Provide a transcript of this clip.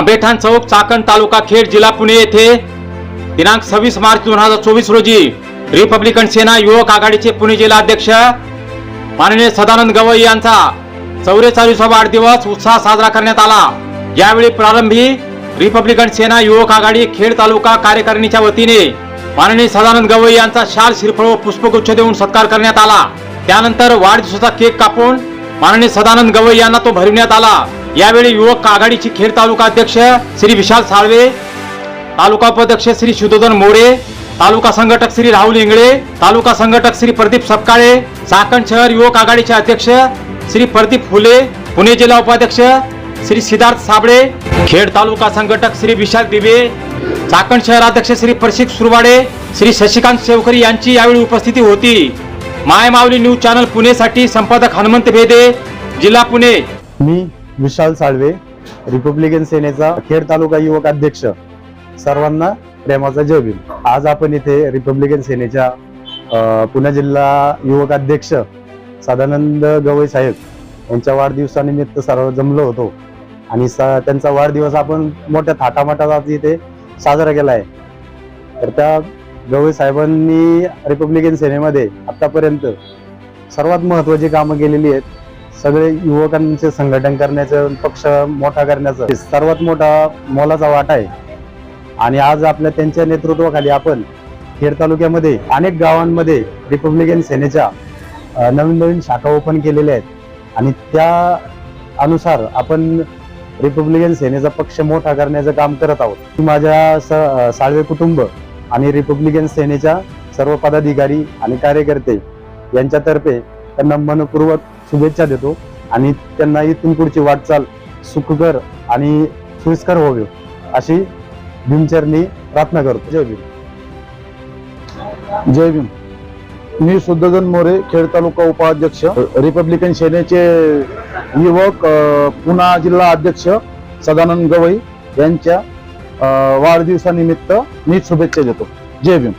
आंबेठाण चौक चाकण तालुका खेड जिल्हा पुणे येथे दिनांक सव्वीस मार्च दोन हजार चोवीस रोजी रिपब्लिकन सेना युवक आघाडीचे पुणे जिल्हा अध्यक्ष माननीय सदानंद गवई यांचा चौवेचाळीसा वाढदिवस उत्साह साजरा करण्यात आला. यावेळी प्रारंभी रिपब्लिकन सेना युवक आघाडी खेड तालुका कार्यकारिणीच्या वतीने माननीय सदानंद गवई यांचा शाल श्रीफळ व पुष्पगुच्छ देऊन सत्कार करण्यात आला. त्यानंतर वाढदिवसाचा केक कापून माननीय सदानंद गवई यांना तो भरविण्यात आला. यावेळी युवक आघाडीचे खेड तालुका अध्यक्ष श्री विशाल साळवे तालुका उपाध्यक्ष श्री शुद्धोधन मोरे तालुका संघटक श्री राहुल इंगळे तालुका संघटक श्री प्रदीप सपकाळे चाकण शहर युवक आघाडीचे अध्यक्ष श्री प्रदीप फुले पुणे जिल्हा उपाध्यक्ष श्री सिद्धार्थ साबळे खेड तालुका संघटक श्री विशाल दिवे चाकण शहराध्यक्ष श्री प्रशिक सुरवाडे श्री शशिकांत शेवकरी यांची यावेळी उपस्थिती होती. माय माऊली न्यूज चॅनल पुणेसाठी संपादक हनुमंत भेदे जिल्हा पुणे. मी विशाल साळवे रिपब्लिकन सेनेचा खेड तालुका युवक अध्यक्ष. सर्वांना प्रेमाचा जय भीम. आज आपण इथे रिपब्लिकन सेनेच्या पुणे जिल्हा युवक अध्यक्ष सदानंद गवई साहेब यांच्या वाढदिवसानिमित्त सर्व जमलो होतो. आणि स- त्यांचा वाढदिवस आपण मोठ्या थाटामाटात आज इथे साजरा केला आहे. तर त्या गवई साहेबांनी रिपब्लिकन सेनेमध्ये आतापर्यंत सर्वात महत्वाची कामं केलेली आहेत. सगळे युवकांचे संघटन करण्याचं पक्ष मोठा करण्याचं. सर्वात मोठा मोलाचा वाटा आहे. आणि आज आपल्या त्यांच्या नेतृत्वाखाली आपण खेड तालुक्यामध्ये अनेक गावांमध्ये रिपब्लिकन सेनेच्या नवीन नवीन शाखा ओपन केलेल्या आहेत. आणि त्या अनुसार आपण रिपब्लिकन सेनेचा पक्ष मोठा करण्याचं काम करत आहोत. माझ्या स साळवे कुटुंब आणि रिपब्लिकन सेनेच्या सर्व पदाधिकारी आणि कार्यकर्ते यांच्यातर्फे त्यांना मनपूर्वक शुभेच्छा देतो. आणि त्यांना इथून पुढची वाटचाल सुखकर आणि सोयीस्कर व्हावी अशी भीमचरणी प्रार्थना करतो. जय भीम. जय भीम. मी शुद्धोधन मोरे खेड तालुका उपाध्यक्ष रिपब्लिकन सेनेचे युवक अ, पुणा जिल्हा अध्यक्ष सदानंद गवई यांच्या वाढदिवसानिमित्त मी शुभेच्छा देतो. जय भीम.